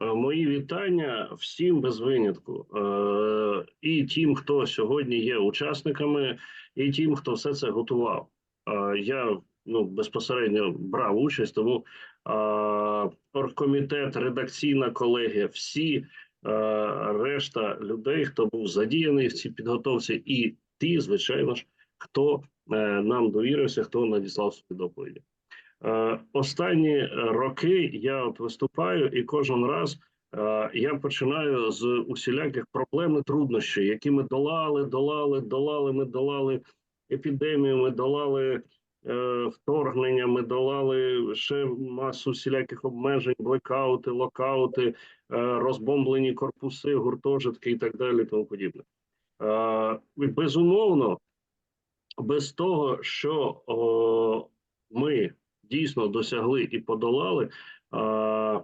Е, Мої вітання всім без винятку, Е, і тим, хто сьогодні є учасниками, і тим, хто все це готував. Е, Я ну безпосередньо брав участь, тому оргкомітет, редакційна колегія, всі решта людей, хто був задіяний в цій підготовці, і ті, звичайно ж, хто нам довірився, хто надіслав свої доповіді. Е, Останні е, роки я от виступаю, і кожен раз е, я починаю з усіляких проблем і труднощів, які ми долали, долали, долали. Ми долали епідемію, ми долали вторгнення, ми долали ще масу всіляких обмежень, блекаути, локаути, розбомблені корпуси, гуртожитки і так далі. Тому подібне. Безумовно, без того, що ми дійсно досягли і подолали. А,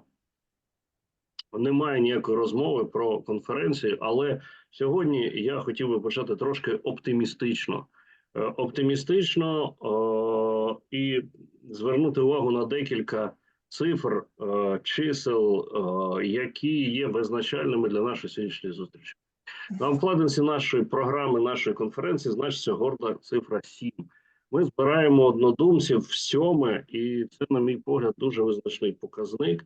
немає ніякої розмови про конференцію, але сьогодні я хотів би почати трошки оптимістично. Е, Оптимістично о, і звернути увагу на декілька цифр, е, чисел, е, які є визначальними для нашої сьогоднішньої зустрічі. На обкладинці нашої програми, нашої конференції, значиться горда цифра 7. Ми збираємо однодумців в сьоме, і це, на мій погляд, дуже визначний показник.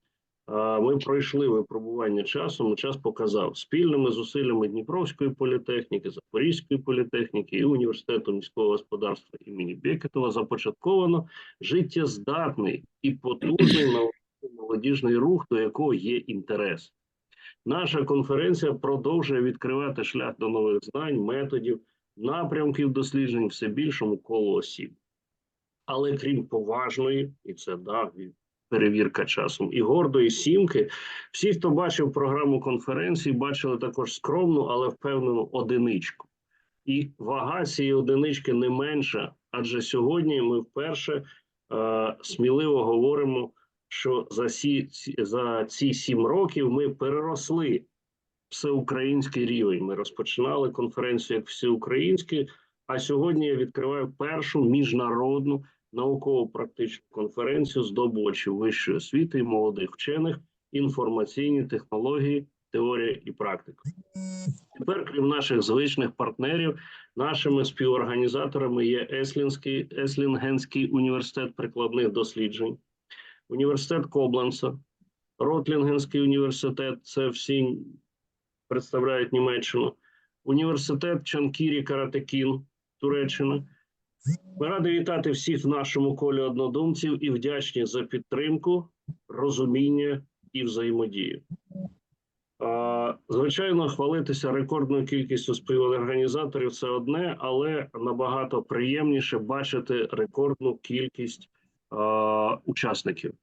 Ми пройшли випробування часом. Час показав спільними зусиллями Дніпровської політехніки, Запорізької політехніки і університету міського господарства імені Бекетова започатковано життєздатний і потужний науково-молодіжний рух, до якого є інтерес. Наша конференція продовжує відкривати шлях до нових знань, методів напрямків досліджень все більшому колу осіб. Але крім поважної, і це да, перевірка часом, і гордої сімки, всі, хто бачив програму конференції, бачили також скромну, але впевнену одиничку. І вага цієї одинички не менша, адже сьогодні ми вперше е, сміливо говоримо, що за, сі, за ці сім років ми переросли всеукраїнський рівень. Ми розпочинали конференцію як всеукраїнський, а сьогодні я відкриваю першу міжнародну науково-практичну конференцію здобувачів вищої освіти і молодих вчених, інформаційні технології, теорія і практика. Тепер, крім наших звичних партнерів, нашими співорганізаторами є Еслінський, Еслінгенський університет прикладних досліджень, університет Кобланца, Ротлінгенський університет. Це всі представляють Німеччину, університет Чанкірі Каратекін, Туреччина. Ми раді вітати всіх в нашому колі однодумців і вдячні за підтримку, розуміння і взаємодію. Звичайно, хвалитися рекордною кількістю співорганізаторів це одне, але набагато приємніше бачити рекордну кількість учасників.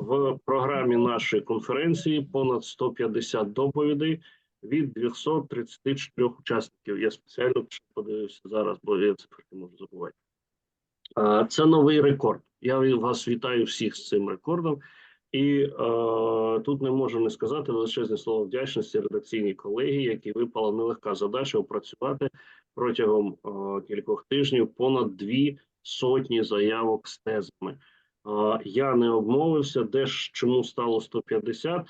В програмі нашої конференції понад 150 доповідей від 234 учасників. Я спеціально подивився зараз, бо я цифри не можу забувати. Це новий рекорд. Я вас вітаю всіх з цим рекордом. І е, тут не можу не сказати величезне слово вдячності редакційній колегії, якій випала нелегка задача опрацювати протягом е, кількох тижнів понад дві сотні заявок з тезами. Е, я не обмовився, де ж чому стало 150.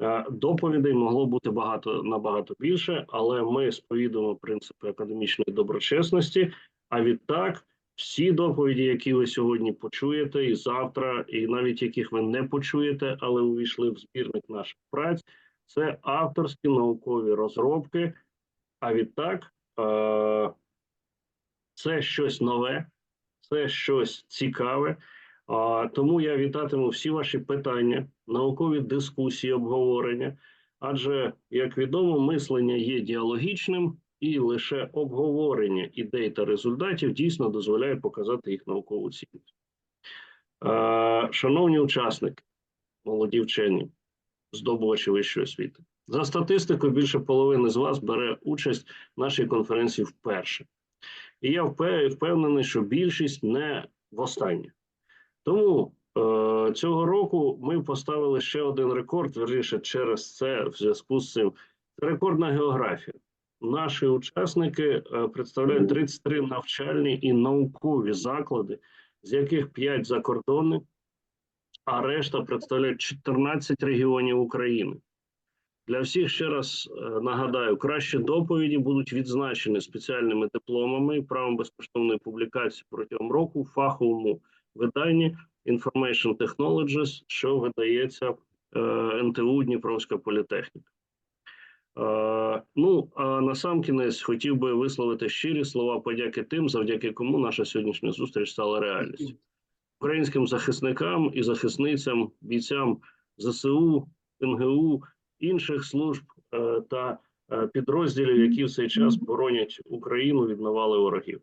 Е, Доповідей могло бути багато набагато більше, але ми сповідуємо принципи академічної доброчесності. А відтак, всі доповіді, які ви сьогодні почуєте, і завтра, і навіть яких ви не почуєте, але увійшли в збірник наших праць, це авторські наукові розробки. А відтак, е, це щось нове, це щось цікаве. Тому я вітатиму всі ваші питання, наукові дискусії, обговорення. Адже, як відомо, мислення є діалогічним, і лише обговорення ідей та результатів дійсно дозволяє показати їх наукову цінність. Шановні учасники, молоді вчені, здобувачі вищої освіти, за статистикою, більше половини з вас бере участь в нашій конференції вперше. І я впевнений, що більшість не востаннє. Тому е, цього року ми поставили ще один рекорд, верніше, через це в зв'язку з цим. Це рекордна географія. Наші учасники е, представляють 33 навчальні і наукові заклади, з яких 5 закордонних, а решта представляють 14 регіонів України. Для всіх ще раз е, нагадаю, кращі доповіді будуть відзначені спеціальними дипломами і правом безкоштовної публікації протягом року фаховому виданні Information Technologies, що видається е, НТУ Дніпровська політехніка. Е, ну а на сам кінець хотів би висловити щирі слова подяки тим, завдяки кому наша сьогоднішня зустріч стала реальністю. Українським захисникам і захисницям, бійцям ЗСУ, НГУ, інших служб е, та підрозділів, які в цей час боронять Україну від навали ворогів.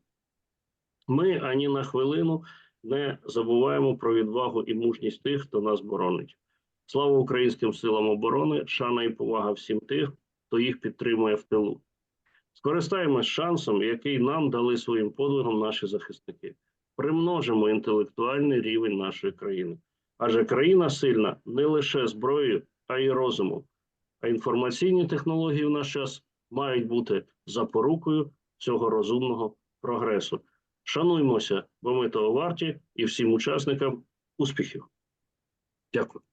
Ми ані на хвилину не забуваємо про відвагу і мужність тих, хто нас боронить. Слава українським силам оборони, шана і повага всім тих, хто їх підтримує в тилу. Скористаємось шансом, який нам дали своїм подвигом наші захисники. Примножимо інтелектуальний рівень нашої країни. Адже країна сильна не лише зброєю, а й розумом. А інформаційні технології в наш час мають бути запорукою цього розумного прогресу. Шануймося, бо ми того варті, і всім учасникам успіхів. Дякую.